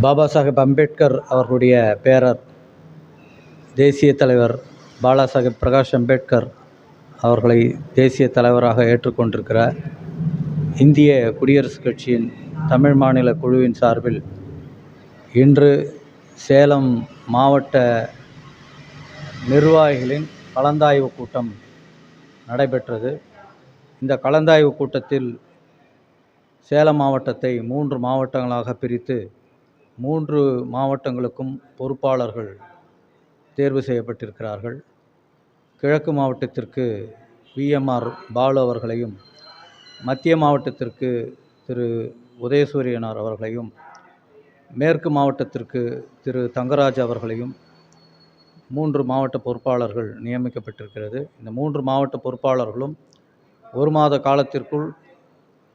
பாபா சாஹேப் அம்பேத்கர் அவர்களுடைய பேரர் தேசிய தலைவர் பாலா சாஹேப் பிரகாஷ் அம்பேத்கர் அவர்களை தேசிய தலைவராக ஏற்றுக்கொண்டிருக்கிற இந்திய குடியரசுக் கட்சியின் தமிழ் மாநில குழுவின் சார்பில் இன்று சேலம் மாவட்ட நிர்வாகிகளின் கலந்தாய்வு கூட்டம் நடைபெற்றது. இந்த கலந்தாய்வு கூட்டத்தில் சேலம் மாவட்டத்தை மூன்று மாவட்டங்களாக பிரித்து மூன்று மாவட்டங்களுக்கும் பொறுப்பாளர்கள் தேர்வு செய்யப்பட்டிருக்கிறார்கள். கிழக்கு மாவட்டத்திற்கு விஎம்ஆர் பாலு அவர்களையும் மத்திய மாவட்டத்திற்கு திரு. உதயசூரியனார் அவர்களையும் மேற்கு மாவட்டத்திற்கு திரு. தங்கராஜ் அவர்களையும் மூன்று மாவட்ட பொறுப்பாளர்கள் நியமிக்கப்பட்டிருக்கிறது. இந்த மூன்று மாவட்ட பொறுப்பாளர்களும் ஒரு மாத காலத்திற்குள்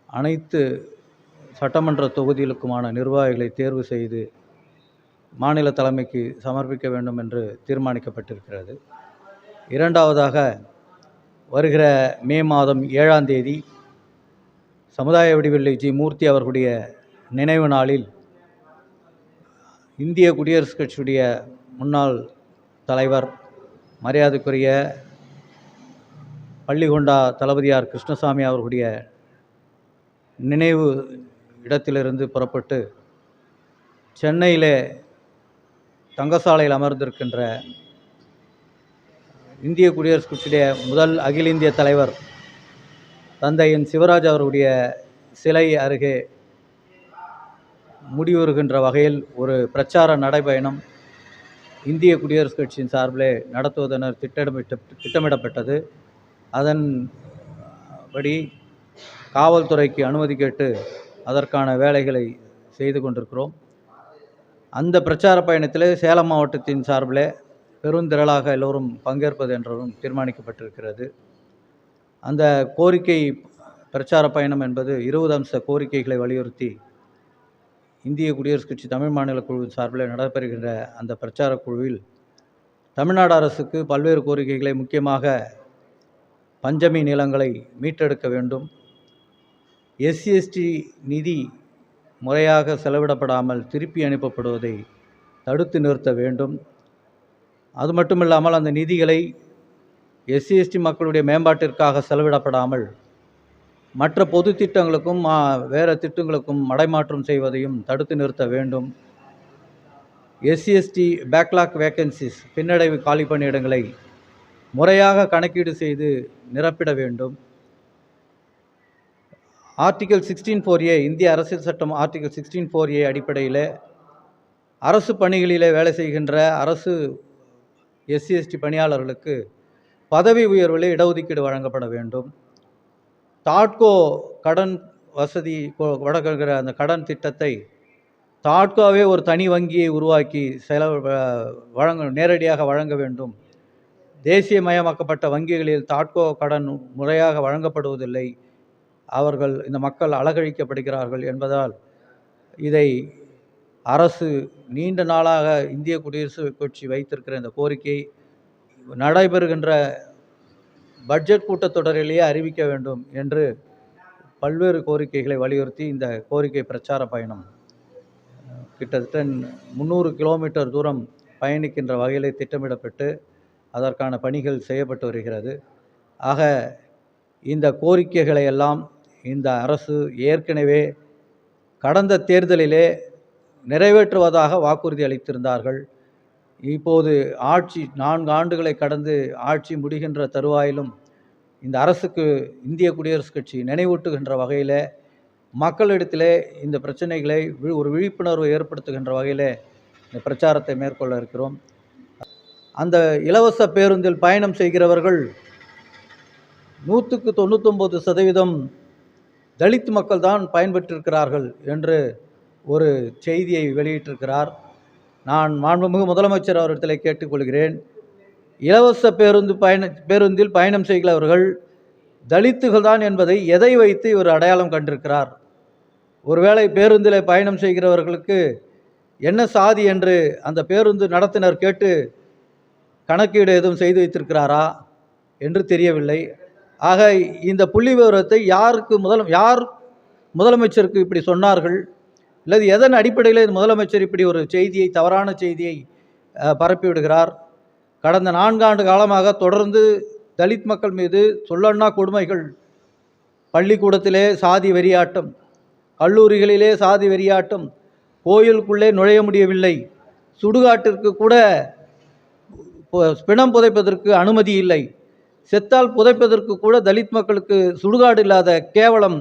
அனைத்து சட்டமன்ற தொகுதிகளுக்குமான நிர்வாகிகளை தேர்வு செய்து மாநில தலைமைக்கு சமர்ப்பிக்க வேண்டும் என்று தீர்மானிக்கப்பட்டிருக்கிறது. இரண்டாவதாக வருகிற மே மாதம் ஏழாம் தேதி சமுதாய வடிவில்லை ஜி. மூர்த்தி அவர்களுடைய நினைவு நாளில் இந்திய குடியரசுக் கட்சியுடைய முன்னாள் தலைவர் மரியாதைக்குரிய பள்ளிகொண்டா தளபதியார் கிருஷ்ணசாமி அவர்களுடைய நினைவு இடத்திலிருந்து புறப்பட்டு சென்னையிலே தங்கசாலையில் அமர்ந்திருக்கின்ற இந்திய குடியரசு கட்சியுடைய முதல் அகில இந்திய தலைவர் தந்தையின் சிவராஜ் அவருடைய சிலை அருகே முடிவுறுகின்ற வகையில் ஒரு பிரச்சார நடைபயணம் இந்திய குடியரசுக் கட்சியின் சார்பிலே நடத்துவதனர் திட்டமிட்ட திட்டமிடப்பட்டது. அதன்படி காவல்துறைக்கு அனுமதி கேட்டு அதற்கான வேலைகளை செய்து கொண்டிருக்கிறோம். அந்த பிரச்சார பயணத்தில் சேலம் மாவட்டத்தின் சார்பிலே பெருந்திரளாக எல்லோரும் பங்கேற்பது என்றும் தீர்மானிக்கப்பட்டிருக்கிறது. அந்த கோரிக்கை பிரச்சார பயணம் என்பது இருபது அம்ச கோரிக்கைகளை வலியுறுத்தி இந்திய குடியரசுக் கட்சி தமிழ் மாநில குழுவின் சார்பில் நடைபெறுகின்ற அந்த பிரச்சார குழுவில் தமிழ்நாடு அரசுக்கு பல்வேறு கோரிக்கைகளை முக்கியமாக பஞ்சமி நிலங்களை மீட்டெடுக்க வேண்டும். எஸ்சிஎஸ்டி நிதி முறையாக செலவிடப்படாமல் திருப்பி அனுப்பப்படுவதை தடுத்து நிறுத்த வேண்டும். அது மட்டுமில்லாமல் அந்த நிதிகளை எஸ்சிஎஸ்டி மக்களுடைய மேம்பாட்டிற்காக செலவிடப்படாமல் மற்ற பொது திட்டங்களுக்கும் வேறு திட்டங்களுக்கும் மடைமாற்றம் செய்வதையும் தடுத்து நிறுத்த வேண்டும். எஸ்சிஎஸ்டி பேக்லாக் வேக்கன்சிஸ் பின்னடைவு காலி பணியிடங்களை முறையாக கணக்கீடு செய்து நிரப்பிட வேண்டும். ஆர்டிகல் சிக்ஸ்டீன் ஃபோர் ஏ இந்திய அரசியல் சட்டம் ஆர்டிகல் சிக்ஸ்டீன் ஃபோர் ஏ அடிப்படையில் அரசு பணிகளிலே வேலை செய்கின்ற அரசு எஸ்சி எஸ்டி பணியாளர்களுக்கு பதவி உயர்வில் இடஒதுக்கீடு வழங்கப்பட வேண்டும். தாட்கோ கடன் வசதி கொ- வழங்குகிற அந்த கடன் திட்டத்தை தாட்கோவே ஒரு தனி வங்கியை உருவாக்கி செலவு வழங்க நேரடியாக வழங்க வேண்டும். தேசியமயமாக்கப்பட்ட வங்கிகளில் தாட்கோ கடன் முறையாக வழங்கப்படுவதில்லை. அவர்கள் இந்த மக்கள் அலகழிக்கப்படுகிறார்கள் என்பதால் இதை அரசு நீண்ட நாளாக இந்திய குடியரசு கட்சி வைத்திருக்கிற இந்த கோரிக்கை நடைபெறுகின்ற பட்ஜெட் கூட்டத்தொடரிலேயே அறிவிக்க வேண்டும் என்று பல்வேறு கோரிக்கைகளை வலியுறுத்தி இந்த கோரிக்கை பிரச்சார பயணம். கிட்டத்தட்ட முந்நூறு கிலோமீட்டர் தூரம் பயணிக்கின்ற வகையிலே திட்டமிடப்பட்டு அதற்கான பணிகள் செய்யப்பட்டு வருகிறது. ஆக இந்த கோரிக்கைகளை எல்லாம் இந்த அரசு ஏற்கனவே கடந்த தேர்தலிலே நிறைவேற்றுவதாக வாக்குறுதி அளித்திருந்தார்கள். இப்போது ஆட்சி நான்கு ஆண்டுகளை கடந்து ஆட்சி முடிகின்ற தருவாயிலும் இந்த அரசுக்கு இந்திய குடியரசுக் கட்சி நினைவூட்டுகின்ற வகையில் மக்களிடத்திலே இந்த பிரச்சனைகளை ஒரு விழிப்புணர்வு ஏற்படுத்துகின்ற வகையில் இந்த பிரச்சாரத்தை மேற்கொள்ள இருக்கிறோம். அந்த இலவச பேருந்தில் பயணம் செய்கிறவர்கள் நூற்றுக்கு தொண்ணூத்தொம்பது சதவீதம் தலித் மக்கள் தான் பயன்பெற்றிருக்கிறார்கள் என்று ஒரு செய்தியை வெளியிட்டிருக்கிறார். நான் மாண்புமிகு முதலமைச்சர் அவரிடத்தில் கேட்டுக்கொள்கிறேன். இலவச பேருந்து பயண பேருந்தில் பயணம் செய்கிறவர்கள் தலித்துகள் தான் என்பதை எதை வைத்து இவர் அடையாளம் கண்டிருக்கிறார்? ஒருவேளை பேருந்தில் பயணம் செய்கிறவர்களுக்கு என்ன சாதி என்று அந்த பேருந்து நடத்தினர் கேட்டு கணக்கீடு எதுவும் செய்து வைத்திருக்கிறாரா என்று தெரியவில்லை. ஆக இந்த புள்ளி விவரத்தை யாருக்கு முதல் யார் முதலமைச்சருக்கு இப்படி சொன்னார்கள்? அல்லது எதன் அடிப்படையில் முதலமைச்சர் இப்படி ஒரு செய்தியை தவறான செய்தியை பரப்பிவிடுகிறார்? கடந்த நான்காண்டு காலமாக தொடர்ந்து தலித் மக்கள் மீது சொல்லண்ணா கொடுமைகள் பள்ளிக்கூடத்திலே சாதி வெறியாட்டம் கல்லூரிகளிலே சாதி வெறியாட்டம் கோயிலுக்குள்ளே நுழைய முடியவில்லை சுடுகாட்டிற்கு கூட பிணம் புதைப்பதற்கு அனுமதி இல்லை செத்தால் புதைப்பதற்கு கூட தலித் மக்களுக்கு சுடுகாடு இல்லாத கேவலம்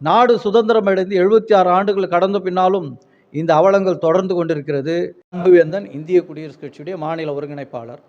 நாடு சுதந்திரம் அடைந்து எழுபத்தி ஆறு ஆண்டுகள் கடந்த பின்னாலும் இந்த அவலங்கள் தொடர்ந்து கொண்டிருக்கிறது. அன்புவேந்தன் இந்திய குடியரசுக் கட்சியுடைய மாநில ஒருங்கிணைப்பாளர்.